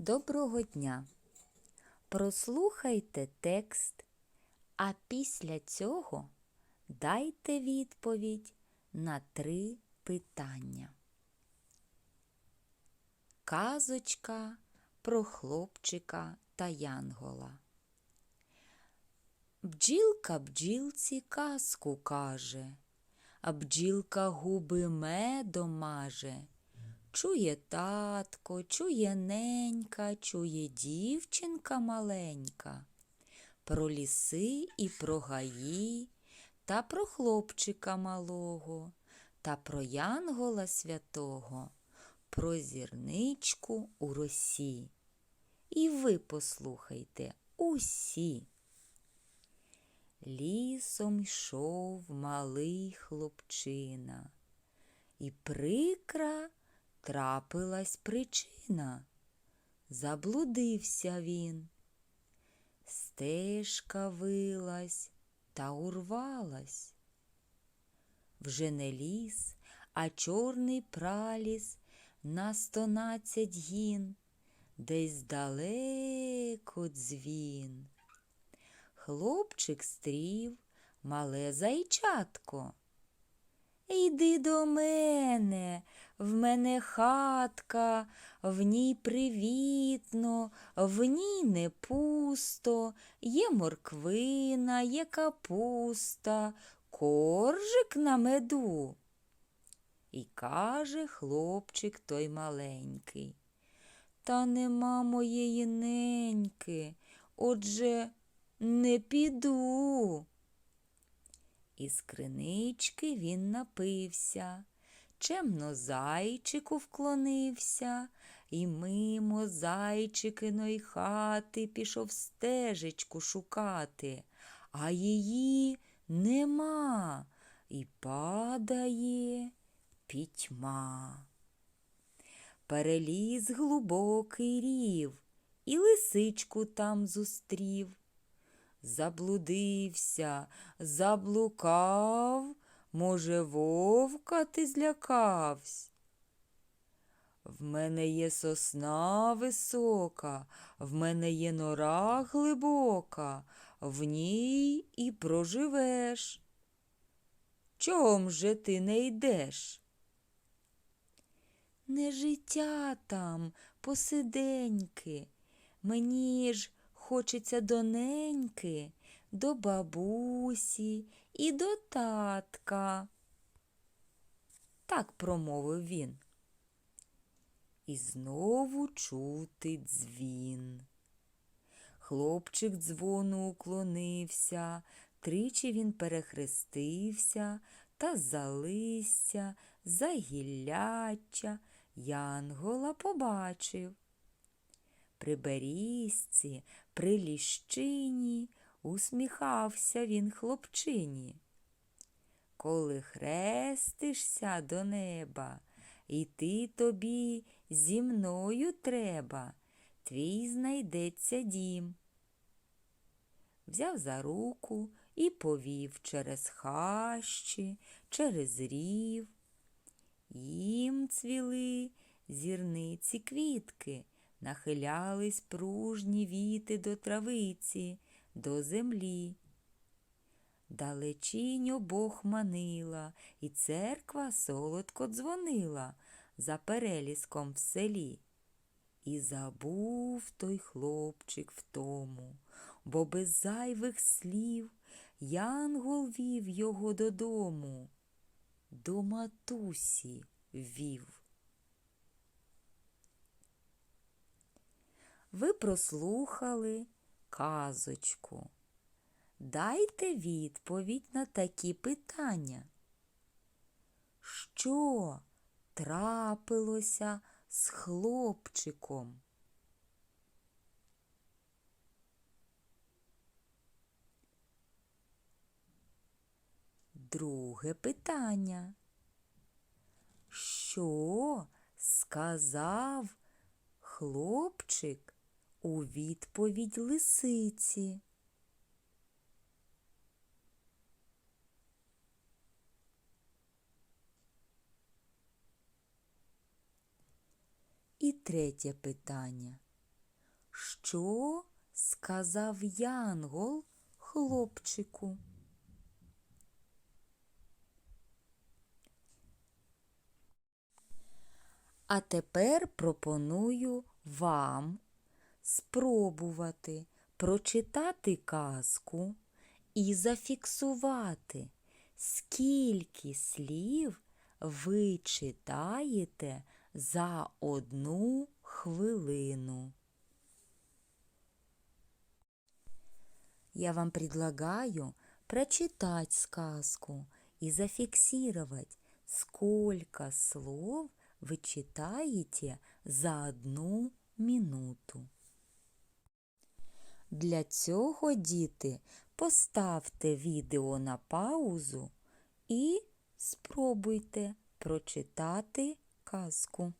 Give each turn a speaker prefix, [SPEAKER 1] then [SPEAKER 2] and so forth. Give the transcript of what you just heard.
[SPEAKER 1] Доброго дня! Прослухайте текст, а після цього дайте відповідь на три питання. Казочка про хлопчика та янгола. Бджілка бджілці казку каже, а бджілка губи медом маже. Чує татко, чує ненька, чує дівчинка маленька. Про ліси і про гаї, та про хлопчика малого, та про янгола святого, про зірничку у росі. І ви послухайте усі. Лісом йшов малий хлопчина, і прикра трапилась причина. Заблудився він. Стежка вилась та урвалась. Вже не ліс, а чорний праліс на стонадцять гін, десь далеко дзвін. Хлопчик стрів мале зайчатко. Йди до мене, в мене хатка, в ній привітно, в ній не пусто, є морквина, є капуста, коржик на меду. І каже хлопчик той маленький. Та нема моєї неньки, отже не піду. Із кринички він напився, чемно зайчику вклонився, і мимо зайчикиної хати пішов стежечку шукати, а її нема і падає пітьма. Переліз глибокий рів, і лисичку там зустрів. Заблудився, заблукав, може, вовка ти злякавсь. В мене є сосна висока, в мене є нора глибока, в ній і проживеш. Чом же ти не йдеш? Не життя там, посиденьки, мені ж хочеться до неньки, до бабусі і до татка. Так промовив він. І знову чути дзвін. Хлопчик дзвону уклонився, тричі він перехрестився та за листя, за гілляча Янгола побачив. При берізці, при ліщині усміхався він хлопчині. Коли хрестишся до неба, іти тобі зі мною треба, твій знайдеться дім. Взяв за руку і повів через хащі, через рів. Їм цвіли зірниці квітки, нахилялись пружні віти до травиці, до землі. Далечінь обох манила, і церква солодко дзвонила за переліском в селі. І забув той хлопчик в тому, бо без зайвих слів Янгол вів його додому, до матусі вів. Ви прослухали казочку. Дайте відповідь на такі питання. Що трапилося з хлопчиком? Друге питання. Що сказав хлопчик у відповідь лисиці? І третє питання. Що сказав Янгол хлопчику? А тепер пропоную вам спробувати прочитати казку і зафіксувати, скільки слів ви читаєте за одну хвилину. Я вам предлагаю прочитать сказку и зафиксировать, сколько слов вы читаете за одну минуту. Для цього, діти, поставте відео на паузу і спробуйте прочитати казку.